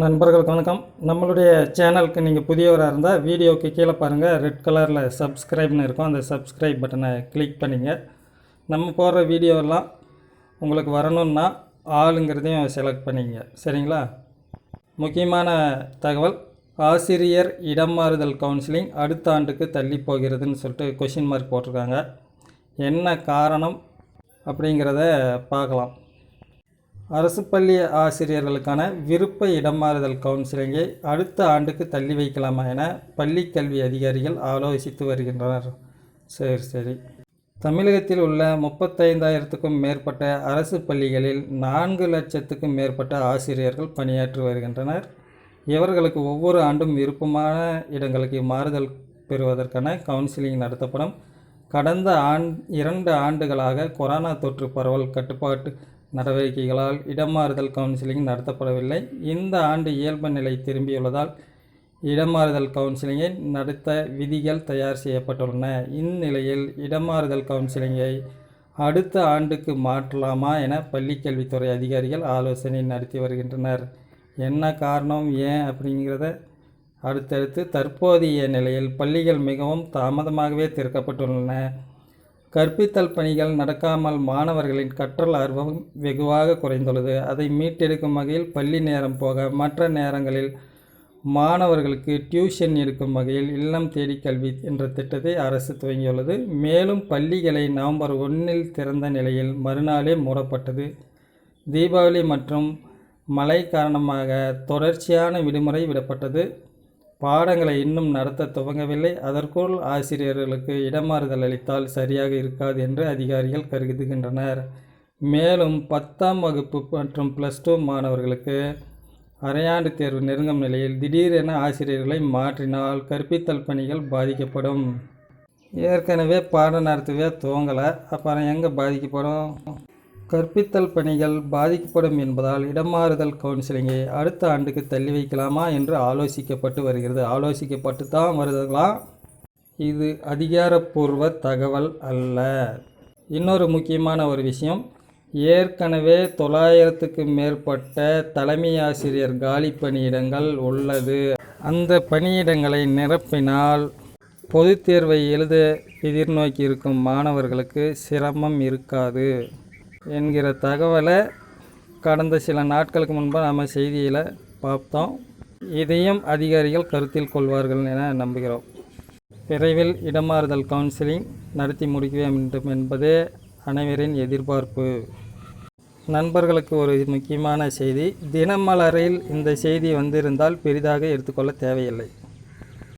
நண்பர்களுக்கு வணக்கம். நம்மளுடைய சேனலுக்கு நீங்கள் புதியவராக இருந்தால் வீடியோக்கு கீழே பாருங்கள் ரெட் கலரில் சப்ஸ்கிரைப்னு இருக்கும். அந்த சப்ஸ்கிரைப் பட்டனை கிளிக் பண்ணிங்க. நம்ம போடுற வீடியோலாம் உங்களுக்கு வரணுன்னா ஆளுங்கிறதையும் செலக்ட் பண்ணிங்க. சரிங்களா? முக்கியமான தகவல் ஆசிரியர் இடம் மாறுதல் கவுன்சிலிங் அடுத்த ஆண்டுக்கு தள்ளி போகிறதுன்னு சொல்லிட்டு கொஷின் மார்க் போட்டிருக்காங்க. என்ன காரணம் அப்படிங்கிறத பார்க்கலாம். அரசு பள்ளி ஆசிரியர்களுக்கான விருப்ப இடமாறுதல் கவுன்சிலிங்கை அடுத்த ஆண்டுக்கு தள்ளி வைக்கலாமா என பள்ளி கல்வி அதிகாரிகள் ஆலோசித்து வருகின்றனர். சரி சரி. தமிழகத்தில் உள்ள முப்பத்தைந்தாயிரத்துக்கும் மேற்பட்ட அரசு பள்ளிகளில் நான்கு லட்சத்துக்கும் மேற்பட்ட ஆசிரியர்கள் பணியாற்றி வருகின்றனர். இவர்களுக்கு ஒவ்வொரு ஆண்டும் விருப்பமான இடங்களுக்கு மாறுதல் பெறுவதற்கான கவுன்சிலிங் நடத்தப்படும். கடந்த ஆண் இரண்டு ஆண்டுகளாக கொரோனா தொற்று பரவல் கட்டுப்பாட்டு நடவடிக்கைகளால் இடமாறுதல் கவுன்சிலிங் நடத்தப்படவில்லை. இந்த ஆண்டு இயல்பு நிலை திரும்பியுள்ளதால் இடமாறுதல் கவுன்சிலிங்கை நடத்த விதிகள் தயார் செய்யப்பட்டுள்ளன. இந்நிலையில் இடமாறுதல் கவுன்சிலிங்கை அடுத்த ஆண்டுக்கு மாற்றலாமா என பள்ளிக்கல்வித்துறை அதிகாரிகள் ஆலோசனை நடத்தி வருகின்றனர். என்ன காரணம் ஏன் அப்படிங்கிறத அடுத்தடுத்து தற்போதைய நிலையில் பள்ளிகள் மிகவும் தாமதமாகவே திறக்கப்பட்டுள்ளன. கற்பித்தல் பணிகள் நடக்காமல் மாணவர்களின் கற்றல் ஆர்வம் வெகுவாக குறைந்துள்ளது. அதை மீட்டெடுக்கும் வகையில் பள்ளி நேரம் போக மற்ற நேரங்களில் மாணவர்களுக்கு டியூஷன் எடுக்கும் வகையில் இல்லம் தேடி கல்வி என்ற திட்டத்தை அரசு துவங்கியுள்ளது. மேலும் பள்ளிகளை நவம்பர் ஒன்றில் திறந்த நிலையில் மறுநாளே மூடப்பட்டது. தீபாவளி மற்றும் மழை காரணமாக தொடர்ச்சியான விடுமுறை விடப்பட்டது. பாடங்களை இன்னும் நடத்த துவங்கவில்லை. அதற்குள் ஆசிரியர்களுக்கு இடமாறுதல் அளித்தால் சரியாக இருக்காது என்று அதிகாரிகள் கருதுகின்றனர். மேலும் பத்தாம் வகுப்பு மற்றும் ப்ளஸ் டூ மாணவர்களுக்கு அரையாண்டு தேர்வு நெருங்கும் நிலையில் திடீரென ஆசிரியர்களை மாற்றினால் கற்பித்தல் பணிகள் பாதிக்கப்படும். ஏற்கனவே பாடம் நடத்தவே துவங்கலை. அப்புறம் எங்கே பாதிக்கப்படும்? கற்பித்தல் பணிகள் பாதிக்கப்படும் என்பதால் இடமாறுதல் கவுன்சிலிங்கை அடுத்த ஆண்டுக்கு தள்ளி வைக்கலாமா என்று ஆலோசிக்கப்பட்டு வருகிறது. ஆலோசிக்கப்பட்டு தான் வருதுங்களாம் இது அதிகாரப்பூர்வ தகவல் அல்ல. இன்னொரு முக்கியமான ஒரு விஷயம் ஏற்கனவே தொள்ளாயிரத்துக்கு மேற்பட்ட தலைமை ஆசிரியர் காலி பணியிடங்கள் உள்ளது. அந்த பணியிடங்களை நிரப்பினால் பொதுத் தேர்வை எழுத எதிர்நோக்கி இருக்கும் மாணவர்களுக்கு சிரமம் இருக்காது. என்கிற தகவலை கடந்த சில நாட்களுக்கு முன்பு நம்ம செய்தியில் பார்த்தோம். இதையும் அதிகாரிகள் கருத்தில் கொள்வார்கள் என நம்புகிறோம். விரைவில் இடமாறுதல் கவுன்சிலிங் நடத்தி முடிக்க வேண்டும் என்பதே அனைவரின் எதிர்பார்ப்பு. நண்பர்களுக்கு ஒரு முக்கியமான செய்தி. தினமலரில் இந்த செய்தி வந்திருந்தால் பெரிதாக எடுத்துக்கொள்ள தேவையில்லை.